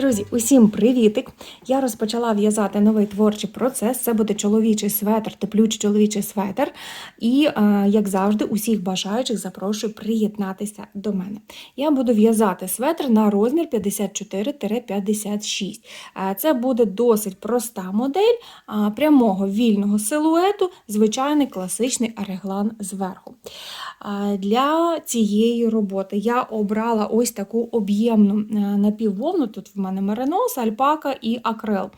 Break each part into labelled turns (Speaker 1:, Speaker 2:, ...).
Speaker 1: Друзі, усім привітик! Я розпочала в'язати новий творчий процес. Це буде чоловічий светр, теплючий чоловічий светр. І, е, як завжди, усіх бажаючих запрошую приєднатися до мене. Я буду в'язати светр на розмір 54-56. Е, Це буде досить проста модель прямого вільного силуету, звичайний класичний реглан зверху. Для цієї роботи я обрала ось таку об'ємну е, напіввовну. Тут в мене меринос, альпака і акрил.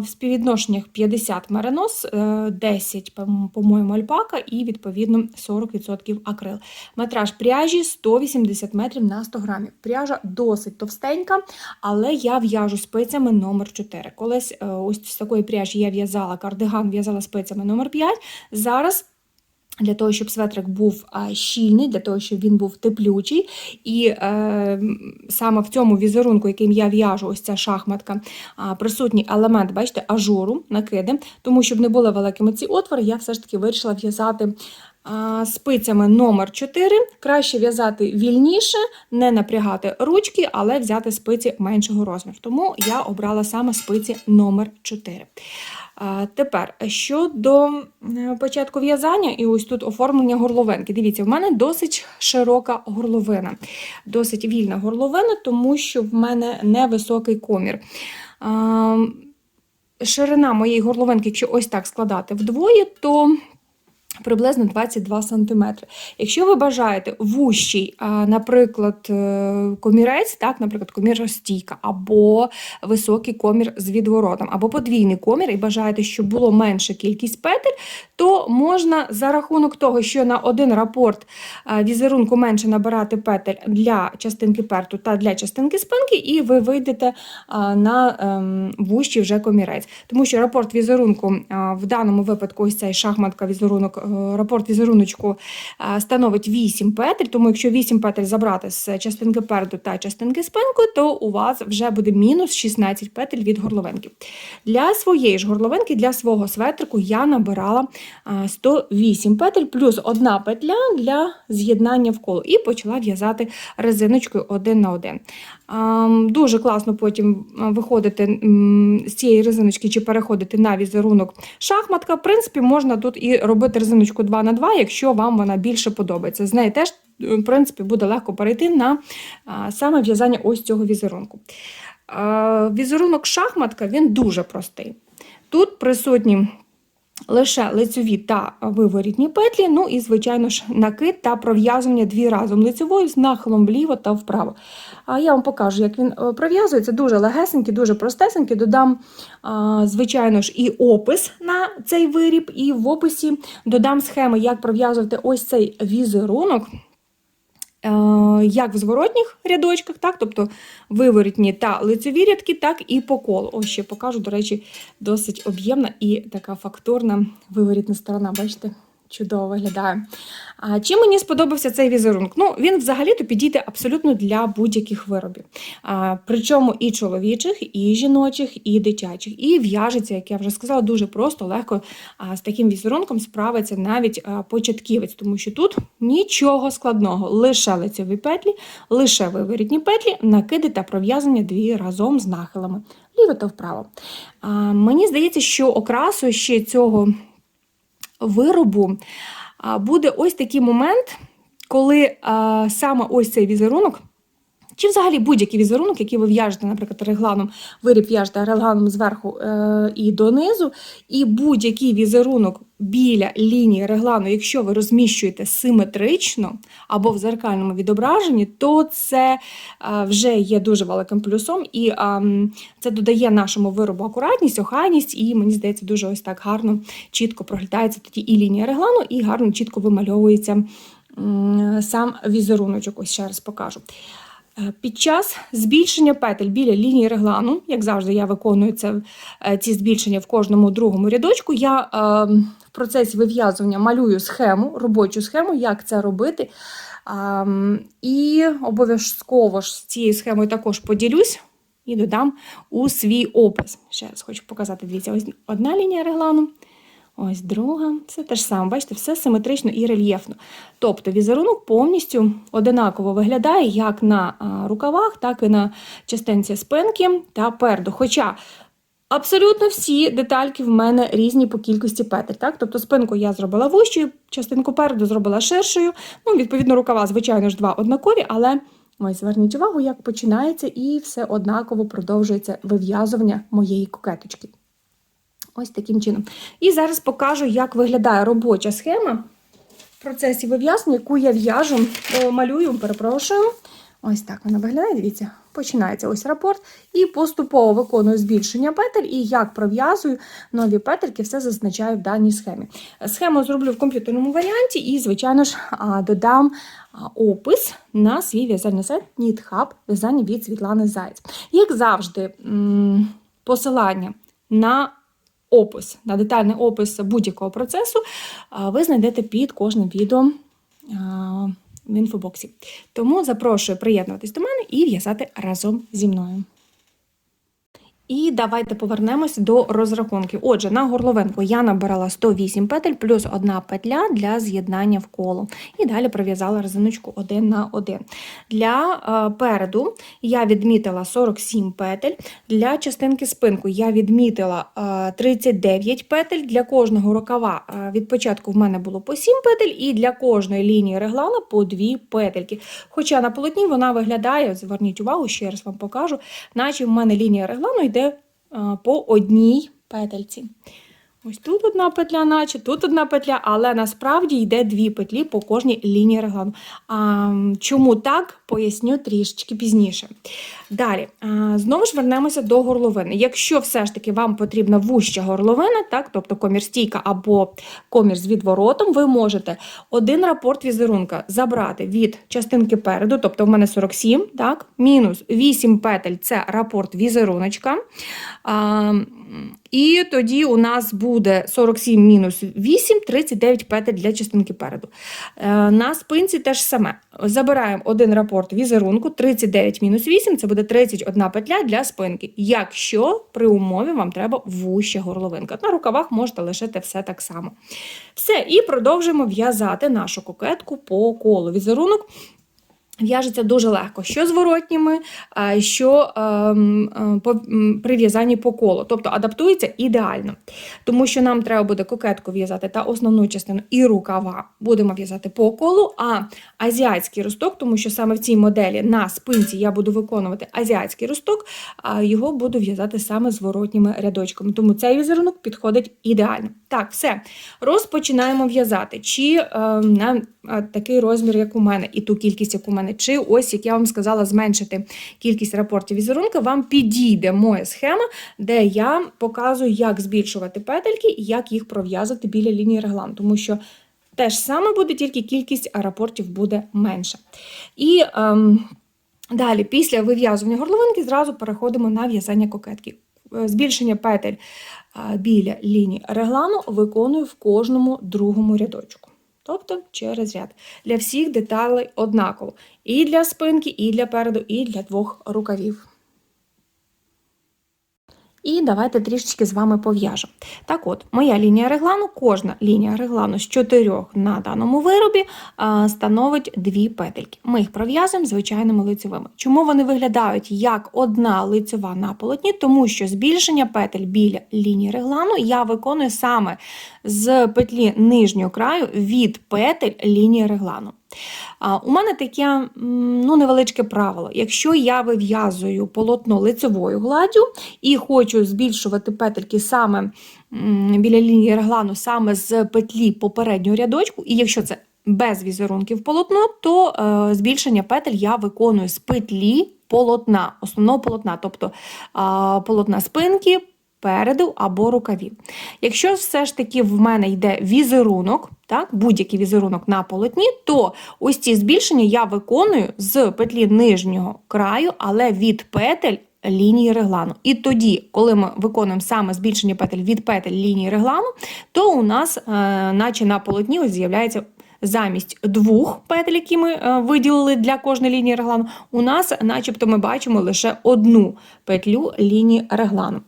Speaker 1: В співвідношеннях 50 меринос, е, 10, по- по-моєму, альпака і відповідно 40% акрил. Метраж пряжі 180 метрів на 100 грамів. Пряжа досить товстенька, але я в'яжу спицями номер 4. Колись е, ось з такої пряжі я в'язала кардиган, в'язала спицями номер 5. Зараз для того, щоб светрик був щільний, для того, щоб він був теплючий. І е, саме в цьому візерунку, яким я в'яжу, ось ця шахматка, присутній елемент, бачите, ажуру, накиди. Тому, щоб не були великими ці отвори, я все ж таки вирішила в'язати. Спицями номер 4 краще в'язати вільніше, не напрягати ручки, але взяти спиці меншого розміру. Тому я обрала саме спиці номер 4. Тепер щодо початку в'язання, і ось тут оформлення горловинки. Дивіться, в мене досить широка горловина, досить вільна горловина, тому що в мене невисокий комір. Ширина моєї горловинки, якщо ось так складати вдвоє, то приблизно 22 см. Якщо ви бажаєте вущий, наприклад, е, комірець, так, наприклад, коміростійка, або високий комір з відворотом, або подвійний комір, і бажаєте, щоб було менша кількість петель, то можна за рахунок того, що на один рапорт візерунку менше набирати петель для частинки перту та для частинки спинки, і ви вийдете на ем, вущий вже комірець. Тому що рапорт візерунку в даному випадку, ось цей шахматка візерунок, рапорт візеруночку а, становить 8 петель. Тому якщо 8 петель забрати з частинки переду та частинки спинки, то у вас вже буде мінус 16 петель від горловинки. Для своєї ж горловинки, для свого светрику я набирала 108 петель плюс одна петля для з'єднання в коло і почала в'язати резиночкою один на один. Дуже класно потім виходити з цієї резиночки чи переходити на візерунок шахматка. В принципі, можна тут і робити резиночку 2 на 2 якщо вам вона більше подобається. З неї теж е, в принципі, буде легко перейти на саме в'язання ось цього візерунку. Візерунок шахматка він дуже простий. Тут присутні лише лицьові та виворітні петлі, ну і, звичайно ж, накид та пров'язування дві разом лицьовою з нахилом вліво та вправо. А я вам покажу, як він е, пров'язується. Дуже легесенький, дуже простесенький. Додам, звичайно ж, і опис на цей виріб, і в описі додам схеми, як пров'язувати ось цей візерунок. Е, Як в зворотніх рядочках, так, тобто виворітні та лицеві рядки, так і по колу. Ось ще покажу, до речі, досить об'ємна і така фактурна виворітна сторона, бачите? Чудово виглядає. А чим мені сподобався цей візерунок? Ну, він взагалі-то підійде абсолютно для будь-яких виробів. А, причому і чоловічих, і жіночих, і дитячих. І в'яжеться, як я вже сказала, дуже просто, легко а, з таким візерунком справиться навіть а, початківець, тому що тут нічого складного, лише лицеві петлі, лише виворітні петлі, накиди та пров'язання дві разом з нахилами. Ліво та вправо. А, мені здається, що окрасою ще цього виробу буде ось такий момент, коли саме ось цей візерунок. Чи взагалі будь-який візерунок, який ви в'яжете, наприклад, регланом, виріб в'яжете регланом зверху е, і донизу, і будь-який візерунок біля лінії реглану, якщо ви розміщуєте симетрично або в зеркальному відображенні, то це е, вже є дуже великим плюсом, і е, це додає нашому виробу акуратність, охайність, і мені здається, дуже ось так гарно, чітко проглядається тоді і лінія реглану, і гарно чітко вимальовується сам візеруночок. Ось ще раз покажу. Е, Під час збільшення петель біля лінії реглану, як завжди, я виконую це, е, ці збільшення в кожному другому рядочку. Я е, в процесі вив'язування малюю схему, робочу схему, як це робити. Ем, і обов'язково ж з цією схемою також поділюсь і додам у свій опис. Ще раз хочу показати, дивіться, ось одна лінія реглану, Ось друга. Все те ж саме, бачите, все симетрично і рельєфно. Тобто візерунок повністю одинаково виглядає як на рукавах, так і на частинці спинки та переду. Хоча абсолютно всі детальки в мене різні по кількості петель. Так? Тобто спинку я зробила вущою, частинку переду зробила ширшою. Ну, відповідно, рукава, звичайно ж, два однакові, але ось зверніть увагу, як починається, і все однаково продовжується вив'язування моєї кокеточки. Ось таким чином. І зараз покажу, як виглядає робоча схема в процесі вив'язання, яку я в'яжу, малюю, перепрошую. Ось так вона виглядає. Дивіться, починається ось рапорт. І поступово виконую збільшення петель, і як пров'язую нові петельки, все зазначаю в даній схемі. Схему зроблю в комп'ютерному варіанті і, звичайно ж, додам опис на свій в'язальний сайт NeedHub в'язання від Світлани Заєць. Як завжди, посилання на опис, на детальний опис будь-якого процесу ви знайдете під кожним відео в інфобоксі. Тому запрошую приєднуватись до мене і в'язати разом зі мною. І давайте повернемось до розрахунків. Отже, на горловинку я набирала 108 петель плюс одна петля для з'єднання в коло. І далі пров'язала резиночку 1 на 1. Для е, переду я відмітила 47 петель. Для частинки спинку я відмітила е, 39 петель. Для кожного рукава е, від початку в мене було по 7 петель, і для кожної лінії реглана по 2 петельки. Хоча на полотні вона виглядає, зверніть увагу, ще раз вам покажу, наче в мене лінія реглану йде е, по одній петельці. Ось тут одна петля, наче тут одна петля, але насправді йде дві петлі по кожній лінії реглану. А, чому так, поясню трішечки пізніше. Далі, знову ж вернемося до горловини. Якщо все ж таки вам потрібна вуща горловина, так, тобто комір стійка або комір з відворотом, ви можете один рапорт візерунка забрати від частинки переду, тобто в мене 47, так, мінус 8 петель це рапорт візеруночка. А, і тоді у нас буде 47 мінус 8, 39 петель для частинки переду. Е, На спинці теж саме. Забираємо один рапорт візерунку, 39 мінус 8, це буде 31 петля для спинки. Якщо при умові вам треба вуща горловинка. На рукавах можете лишити все так само. Все, і продовжуємо в'язати нашу кокетку по колу. Візерунок В'яжеться дуже легко, що зворотніми, що ем, е, при в'язанні по колу. Тобто адаптується ідеально. Тому що нам треба буде кокетку в'язати та основну частину і рукава будемо в'язати по колу, а азіатський росток, тому що саме в цій моделі на спинці я буду виконувати азіатський росток, а його буду в'язати саме зворотніми рядочками. Тому цей візерунок підходить ідеально. Так, все. Розпочинаємо в'язати. Чи е, на такий розмір, як у мене, і ту кількість, як у мене, чи ось, як я вам сказала, зменшити кількість рапортів візерунка, вам підійде моя схема, де я показую, як збільшувати петельки і як їх пров'язати біля лінії реглану. Тому що те ж саме буде, тільки кількість рапортів буде менша. І ем, далі, після вив'язування горловинки, зразу переходимо на в'язання кокетки. Е, Збільшення петель біля лінії реглану виконую в кожному другому рядочку. Тобто через ряд. Для всіх деталей однаково. І для спинки, і для переду, і для двох рукавів. І давайте трішечки з вами пов'яжу. Так от, моя лінія реглану, кожна лінія реглану з чотирьох на даному виробі становить дві петельки. Ми їх пров'язуємо звичайними лицевими. Чому вони виглядають як одна лицева на полотні? Тому що збільшення петель біля лінії реглану я виконую саме з петлі нижнього краю від петель лінії реглану. У мене таке ну, невеличке правило. Якщо я вив'язую полотно лицевою гладдю і хочу збільшувати петельки саме біля лінії реглану, саме з петлі попереднього рядочку, і якщо це без візерунків полотно, то е, збільшення петель я виконую з петлі полотна, основного полотна, тобто а, полотна спинки, переду або рукавів. Якщо все ж таки в мене йде візерунок, так, будь-який візерунок на полотні, то ось ці збільшення я виконую з петлі нижнього краю, але від петель лінії реглану. І тоді, коли ми виконуємо саме збільшення петель від петель лінії реглану, то у нас, е, наче на полотні, з'являється замість двох петель, які ми е, виділили для кожної лінії реглану, у нас, начебто, ми бачимо лише одну петлю лінії реглану.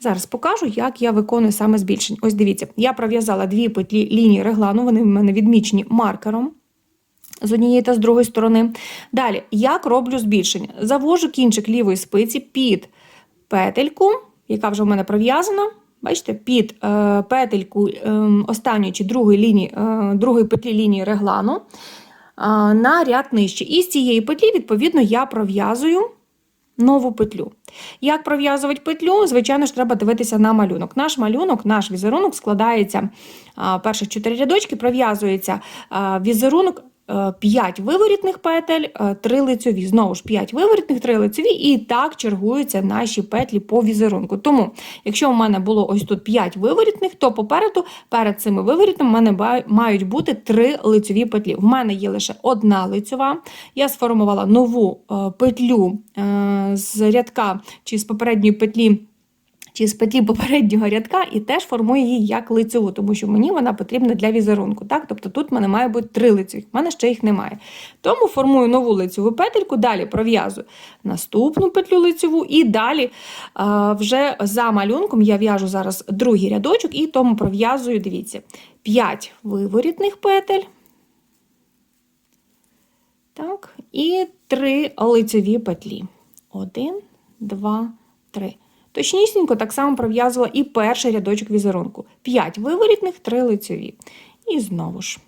Speaker 1: Зараз покажу, як я виконую саме збільшення. Ось дивіться, я пров'язала дві петлі лінії реглану, вони в мене відмічені маркером. З однієї та з другої сторони. Далі, як роблю збільшення? Завожу кінчик лівої спиці під петельку, яка вже в мене пров'язана. Бачите, під е, петельку е, останньої чи другої лінії, е, другої петлі лінії реглану на ряд нижче. І з цієї петлі, відповідно, я пров'язую нову петлю. Як пров'язувати петлю? Звичайно ж, треба дивитися на малюнок. Наш малюнок, наш візерунок складається перших чотири рядочки, пров'язується візерунок. 5 виворітних петель, 3 лицьові. Знову ж 5 виворітних, 3 лицьові, і так чергуються наші петлі по візерунку. Тому, якщо у мене було ось тут 5 виворітних, то попереду, перед цими виворітними, в мене мають бути 3 лицьові петлі. В мене є лише одна лицьова. Я сформувала нову петлю з рядка чи з попередньої петлі чи з петлі попереднього рядка, і теж формую її як лицеву, тому що мені вона потрібна для візерунку. Так? Тобто тут в мене має бути три лицеві, в мене ще їх немає. Тому формую нову лицеву петельку, далі пров'язую наступну петлю лицеву, і далі а, вже за малюнком я в'яжу зараз другий рядочок і тому пров'язую, дивіться, 5 виворітних петель. Так, І 3 лицеві петлі. Один, два, три. Точнісінько так само пров'язувала і перший рядочок візерунку. 5 виворітних, 3 лицеві. І знову ж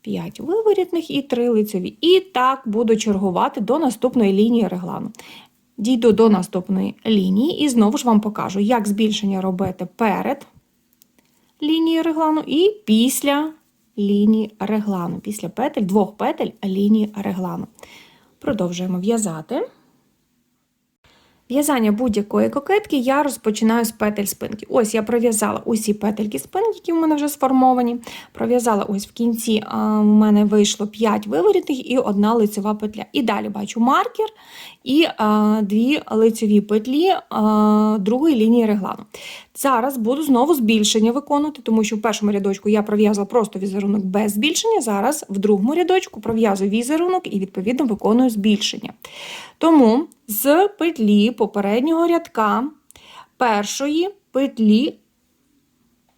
Speaker 1: 5 виворітних і 3 лицеві. І так буду чергувати до наступної лінії реглану. Дійду до наступної лінії і знову ж вам покажу, як збільшення робити перед лінією реглану і після лінії реглану. Після петель, двох петель лінії реглану. Продовжуємо в'язати. В'язання будь-якої кокетки я розпочинаю з петель спинки. Ось я пров'язала усі петельки спинки, які в мене вже сформовані. Пров'язала ось в кінці, у мене вийшло 5 виворітних і одна лицева петля. І далі бачу маркер і дві лицеві петлі другої лінії реглану. Зараз буду знову збільшення виконувати, тому що в першому рядочку я пров'язала просто візерунок без збільшення. Зараз в другому рядочку пров'язую візерунок і, відповідно, виконую збільшення. Тому з петлі попереднього рядка першої петлі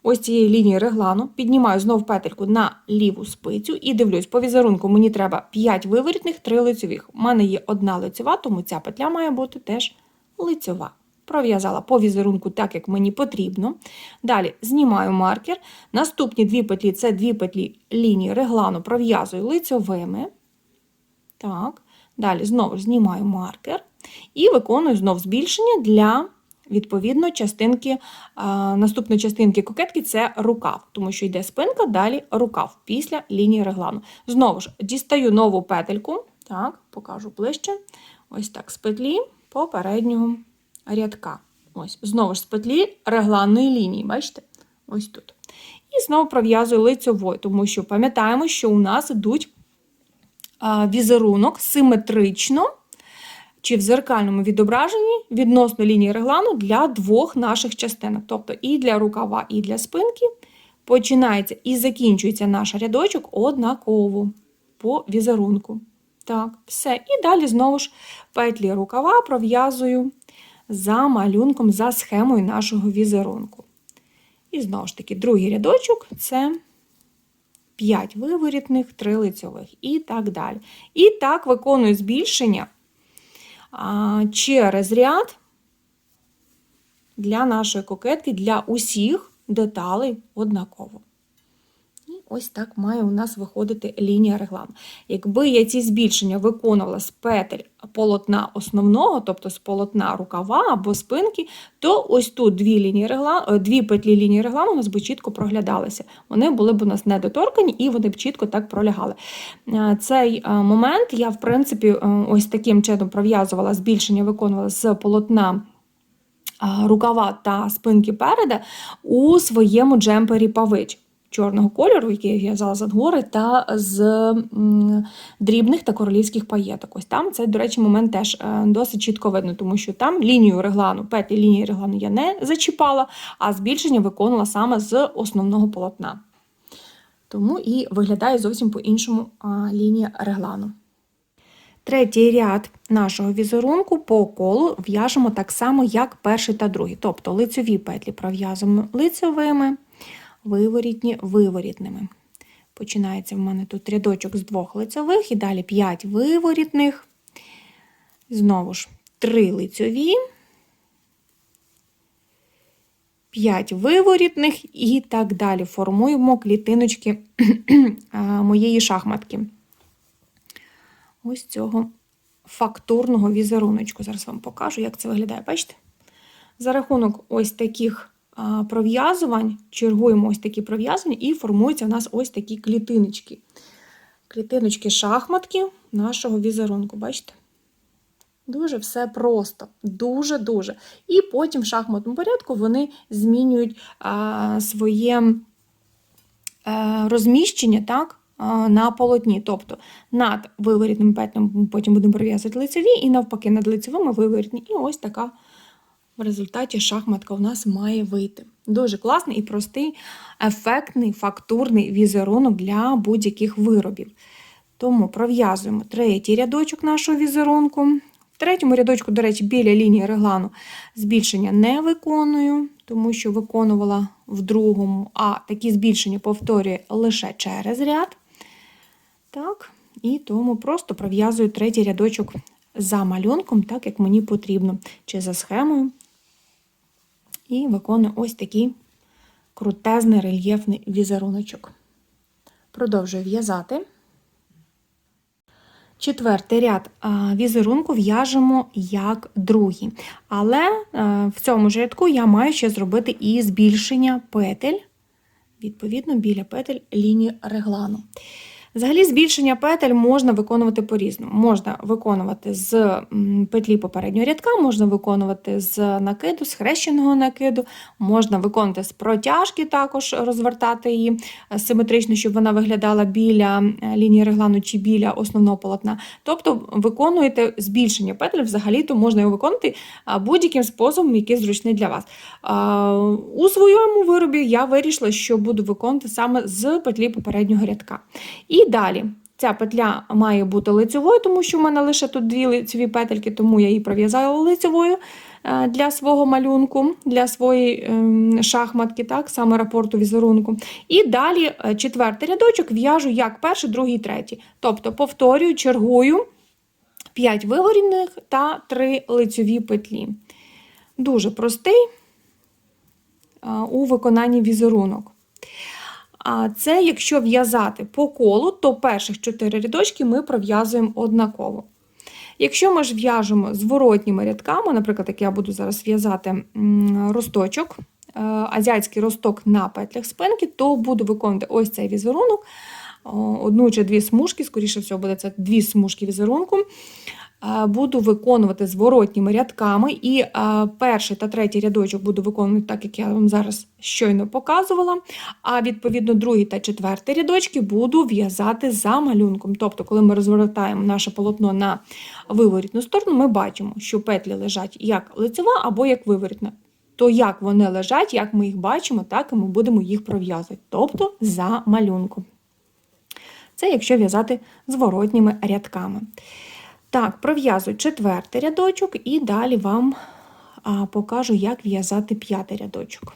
Speaker 1: ось цієї лінії реглану, піднімаю знову петельку на ліву спицю і дивлюсь, по візерунку мені треба 5 виворітних, 3 лицьових. У мене є одна лицьова, тому ця петля має бути теж лицьова. Пров'язала по візерунку так, як мені потрібно. Далі знімаю маркер. Наступні дві петлі це дві петлі лінії реглану, пров'язую лицьовими. Так. Далі знову знімаю маркер і виконую знов збільшення для відповідно частинки, наступної частинки кокетки це рукав, тому що йде спинка, далі рукав після лінії реглану. Знову ж дістаю нову петельку, так, покажу ближче. Ось так, з петлі попереднього рядка. Ось, Знову ж з петлі регланної лінії, бачите? Ось тут. І знову пров'язую лицьовою, тому що пам'ятаємо, що у нас йдуть візерунок симетрично чи в зеркальному відображенні відносно лінії реглану для двох наших частинок, тобто і для рукава, і для спинки. Починається і закінчується наш рядочок однаково по візерунку. Так, все. І далі знову ж петлі рукава пров'язую за малюнком, за схемою нашого візерунку. І знову ж таки, другий рядочок це 5 виворітних, 3 лицьових і так далі. І так виконую збільшення через ряд для нашої кокетки, для усіх деталей однаково. Ось так має у нас виходити лінія реглану. Якби я ці збільшення виконувала з петель полотна основного, тобто з полотна рукава або спинки, то ось тут дві лінії реглану, е, дві петлі лінії реглану у нас би чітко проглядалися. Вони були б у нас недоторкані і вони б чітко так пролягали. Е, цей е, момент я, в принципі, ось таким чином пров'язувала збільшення, виконувала з полотна. Рукава та спинки переда у своєму джемпері павич чорного кольору, який я в'язала з ангори, та з дрібних та королівських паєток. Ось там цей, до речі, момент теж е, досить чітко видно, тому що там лінію реглану, петлі лінії реглану я не зачіпала, а збільшення виконала саме з основного полотна. Тому і виглядає зовсім по-іншому лінія реглану. Третій ряд нашого візерунку по колу в'яжемо так само, як перший та другий. Тобто лицьові петлі пров'язуємо лицьовими, виворітні виворітними. Починається в мене тут рядочок з двох лицьових і далі 5 виворітних. Знову ж 3 лицьові, 5 виворітних і так далі. Формуємо клітиночки моєї шахматки. Ось цього фактурного візеруночку. Зараз вам покажу, як це виглядає. Бачите? За рахунок ось таких пров'язувань, чергуємо ось такі пров'язання, і формуються у нас ось такі клітиночки. Клітиночки шахматки нашого візерунку. Бачите? Дуже все просто, дуже-дуже. І потім в шахматному порядку вони змінюють а, своє а, розміщення так, а, на полотні. Тобто над виворітним петлем потім будемо пров'язувати лицеві, і навпаки, над лицевими виворітні. І ось така в результаті шахматка у нас має вийти. Дуже класний і простий, ефектний, фактурний візерунок для будь-яких виробів. Тому пров'язуємо третій рядочок нашого візерунку. В третьому рядочку, до речі, біля лінії реглану збільшення не виконую, тому що виконувала в другому, а такі збільшення повторює лише через ряд. Так, І тому просто пров'язую третій рядочок за малюнком, так як мені потрібно, чи за схемою. І виконую ось такий крутезний рельєфний візеруночок. Продовжую в'язати. Четвертий ряд візерунку в'яжемо як другий. Але в цьому ж рядку я маю ще зробити і збільшення петель, відповідно, біля петель лінії реглану. Взагалі, збільшення петель можна виконувати по-різному. Можна виконувати з петлі попереднього рядка, можна виконувати з накиду, з хрещеного накиду, можна виконувати з протяжки, також розвертати її симетрично, щоб вона виглядала біля лінії реглану чи біля основного полотна. Тобто виконуєте збільшення петель, взагалі-то можна його виконувати будь-яким способом, який зручний для вас. У своєму виробі я вирішила, що буду виконувати саме з петлі попереднього рядка. І далі ця петля має бути лицевою, тому що в мене лише тут дві лицеві петельки, тому я її пров'язала лицевою для свого малюнку, для своєї ем, шахматки, так, саме рапорту візерунку. І далі е, четвертий рядочок в'яжу як перший, другий, третій. Тобто повторюю, чергую 5 вигорінних та 3 лицеві петлі. Дуже простий у виконанні візерунок. А це, якщо в'язати по колу, то перших 4 рядочки ми пров'язуємо однаково. Якщо ми ж в'яжемо зворотніми рядками, наприклад, як я буду зараз в'язати росточок, е, азіатський росток на петлях спинки, то буду виконувати ось цей візерунок, одну чи дві смужки, скоріше всього, буде це дві смужки візерунку буду виконувати зворотніми рядками, і перший та третій рядочок буду виконувати так, як я вам зараз щойно показувала. А відповідно, другий та четвертий рядочки буду в'язати за малюнком. Тобто, коли ми розвертаємо наше полотно на виворітну сторону, ми бачимо, що петлі лежать як лицева або як виворітна. То як вони лежать, як ми їх бачимо, так і ми будемо їх пров'язувати. Тобто за малюнком. Це якщо в'язати зворотніми рядками. Так, пров'язую четвертий рядочок і далі вам а, покажу, як в'язати п'ятий рядочок.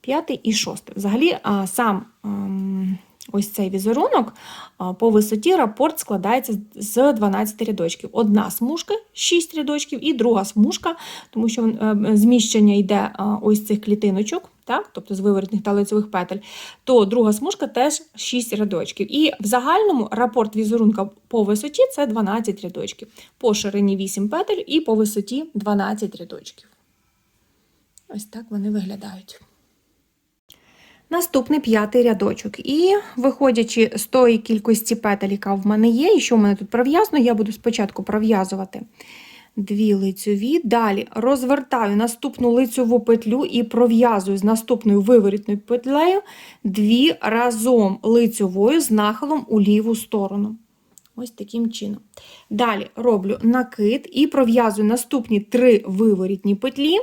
Speaker 1: П'ятий і шостий. Взагалі, а, сам а, ем, ось цей візерунок а, по висоті рапорт складається з 12 рядочків. Одна смужка 6 рядочків, і друга смужка, тому що а, е, зміщення йде а, ось цих клітиночок так, тобто з виворотних та лицевих петель, то друга смужка теж 6 рядочків. І в загальному рапорт візерунка по висоті це 12 рядочків, по ширині 8 петель і по висоті 12 рядочків. Ось так вони виглядають. Наступний п'ятий рядочок. І, виходячи з тої кількості петель, яка в мене є, і що в мене тут пров'язано, я буду спочатку пров'язувати дві лицьові. Далі розвертаю наступну лицьову петлю і пров'язую з наступною виворітною петлею дві разом лицьовою з нахилом у ліву сторону. Ось таким чином. Далі роблю накид і пров'язую наступні три виворітні петлі,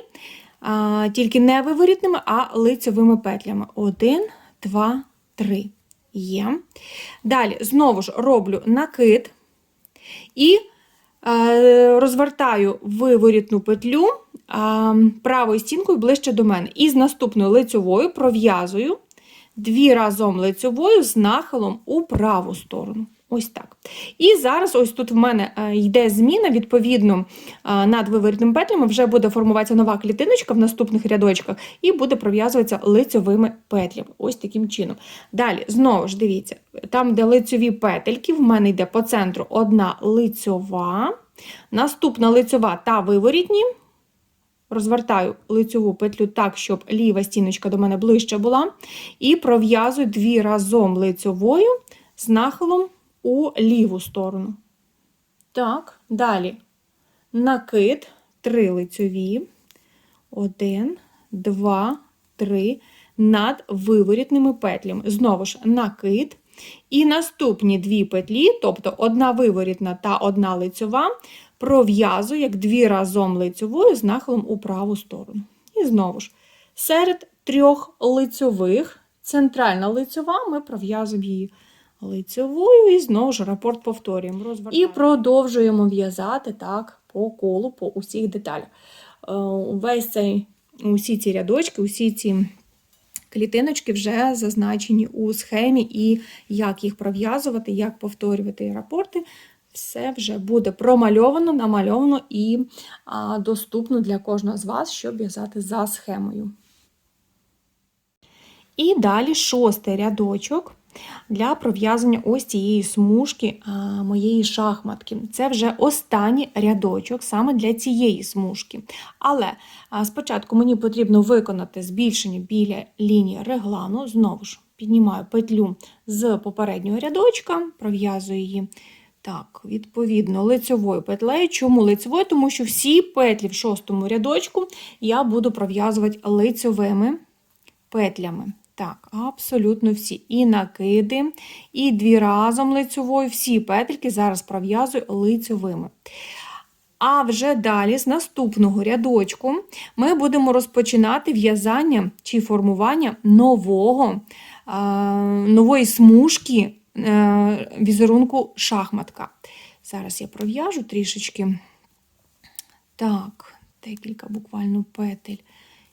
Speaker 1: тільки не виворітними, а лицьовими петлями. Один, два, три. Є. Далі знову ж роблю накид і розвертаю виворітну петлю е, правою стінкою ближче до мене. І з наступною лицьовою пров'язую дві разом лицьовою з нахилом у праву сторону. Ось так. І зараз, ось тут в мене е, йде зміна, відповідно, е, над виворітними петлями вже буде формуватися нова клітиночка в наступних рядочках і буде пров'язуватися лицьовими петлями. Ось таким чином. Далі, знову ж дивіться, там, де лицьові петельки, в мене йде по центру одна лицьова, наступна лицьова та виворітні. Розвертаю лицьову петлю так, щоб ліва стіночка до мене ближче була. І пров'язую дві разом лицьовою з нахилом у ліву сторону. Так, далі накид, три лицьові. Один, два, три. Над виворітними петлями. Знову ж накид. І наступні дві петлі, тобто одна виворітна та одна лицьова, пров'язую як дві разом лицьовою з нахилом у праву сторону. І знову ж, серед трьох лицьових, центральна лицьова, ми пров'язуємо її лицьовою і знову ж рапорт повторюємо. І продовжуємо в'язати так по колу, по усіх деталях. Е, Весь цей, усі ці рядочки, усі ці клітиночки вже зазначені у схемі, і як їх пров'язувати, як повторювати рапорти. Все вже буде промальовано, намальовано і а, доступно для кожного з вас, щоб в'язати за схемою. І далі шостий рядочок для пров'язання ось цієї смужки моєї шахматки. Це вже останній рядочок саме для цієї смужки. Але спочатку мені потрібно виконати збільшення біля лінії реглану. Знову ж піднімаю петлю з попереднього рядочка, пров'язую її. Так, відповідно, лицьовою петлею. Чому лицьовою? Тому що всі петлі в шостому рядочку я буду пров'язувати лицьовими петлями. Так, абсолютно всі. І накиди, і дві разом лицьовою, всі петельки зараз пров'язую лицьовими. А вже далі, з наступного рядочку, ми будемо розпочинати в'язання чи формування нового, нової смужки е, візерунку шахматка. Зараз я пров'яжу трішечки. Так, декілька буквально петель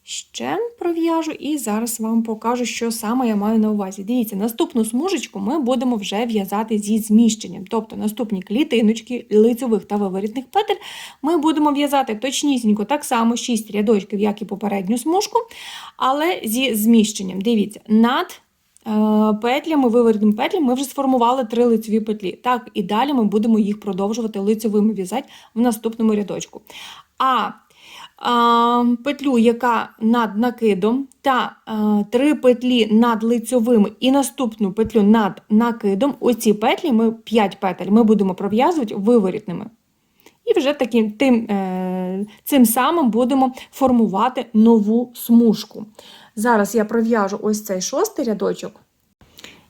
Speaker 1: ще пров'яжу, і зараз вам покажу, що саме я маю на увазі. Дивіться, наступну смужечку ми будемо вже в'язати зі зміщенням. Тобто наступні клітиночки лицьових та виворітних петель ми будемо в'язати точнісінько так само 6 рядочків, як і попередню смужку, але зі зміщенням. Дивіться, над е, петлями, виворітними петлями ми вже сформували три лицеві петлі. Так, і далі ми будемо їх продовжувати лицевими в'язати в наступному рядочку. А петлю, яка над накидом, та три петлі над лицьовими і наступну петлю над накидом. Оці петлі, ми 5 петель, ми будемо пров'язувати виворітними. І вже таким тим, е, цим самим будемо формувати нову смужку. Зараз я пров'яжу ось цей шостий рядочок,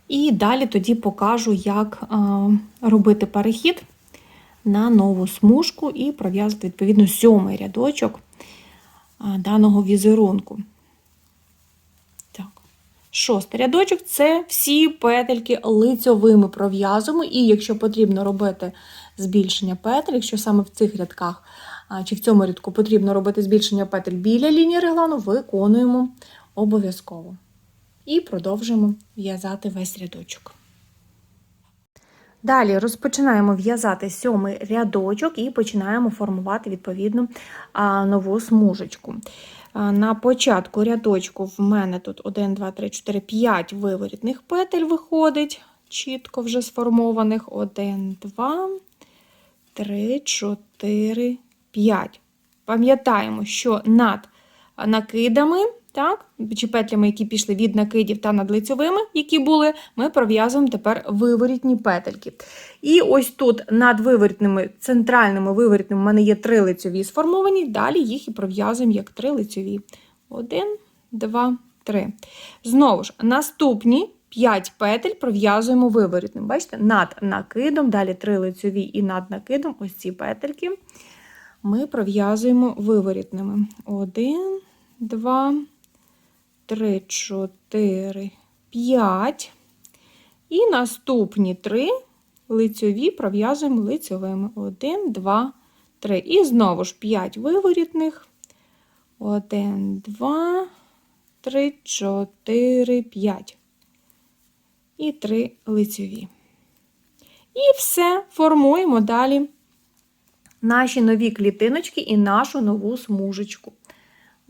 Speaker 1: і далі тоді покажу, як робити перехід на нову смужку і пров'язати, відповідно, сьомий рядочок даного візерунку. Так. Шостий рядочок це всі петельки лицьовими пров'язуємо, і якщо потрібно робити збільшення петель, якщо саме в цих рядках чи в цьому рядку потрібно робити збільшення петель біля лінії реглану, виконуємо обов'язково. І продовжуємо в'язати весь рядочок. Далі розпочинаємо в'язати сьомий рядочок і починаємо формувати відповідно нову смужечку. На початку рядочку в мене тут 1, 2, 3, 4, 5 виворітних петель виходить, чітко вже сформованих. 1, 2, 3, 4, 5. Пам'ятаємо, що над накидами так, чи петлями, які пішли від накидів та над лицьовими, які були, ми пров'язуємо тепер виворітні петельки. І ось тут над виворітними, центральними виворітними в мене є три лицьові сформовані, далі їх і пров'язуємо як три лицьові. Один, два, три. Знову ж, наступні 5 петель пров'язуємо виворітним. Бачите, над накидом, далі три лицьові і над накидом ось ці петельки ми пров'язуємо виворітними. Один, два, 3, 4, 5. І наступні три лицьові пров'язуємо лицьовими. Один, два, три. І знову ж 5 виворітних. Один, два, три, чотири, п'ять. І три лицьові. І все, формуємо далі наші нові клітиночки і нашу нову смужечку.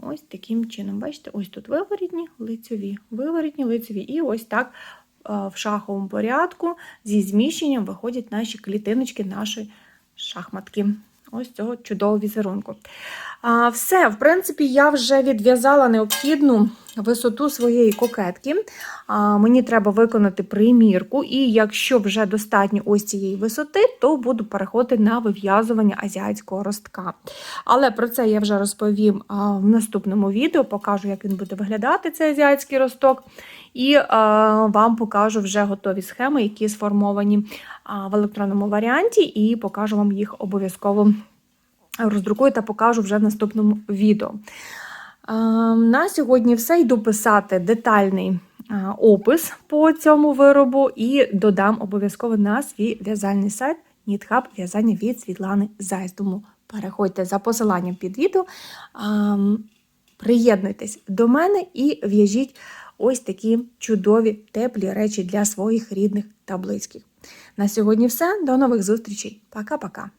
Speaker 1: Ось таким чином. Бачите, ось тут виворітні, лицьові, виворітні, лицьові. І ось так е, в шаховому порядку зі зміщенням виходять наші клітиночки, наші шахматки. Ось цього чудового візерунку. Все, в принципі, я вже відв'язала необхідну висоту своєї кокетки. Мені треба виконати примірку, і якщо вже достатньо ось цієї висоти, то буду переходити на вив'язування азіатського ростка. Але про це я вже розповім в наступному відео, покажу, як він буде виглядати, цей азіатський росток. І вам покажу вже готові схеми, які сформовані в електронному варіанті, і покажу вам їх обов'язково роздрукую та покажу вже в наступному відео. На сьогодні все. Йду писати детальний опис по цьому виробу і додам обов'язково на свій в'язальний сайт NeedHub в'язання від Світлани Зайс. Тому переходьте за посиланням під відео, приєднуйтесь до мене і в'яжіть ось такі чудові теплі речі для своїх рідних та близьких. На сьогодні все. До нових зустрічей. Пока-пока.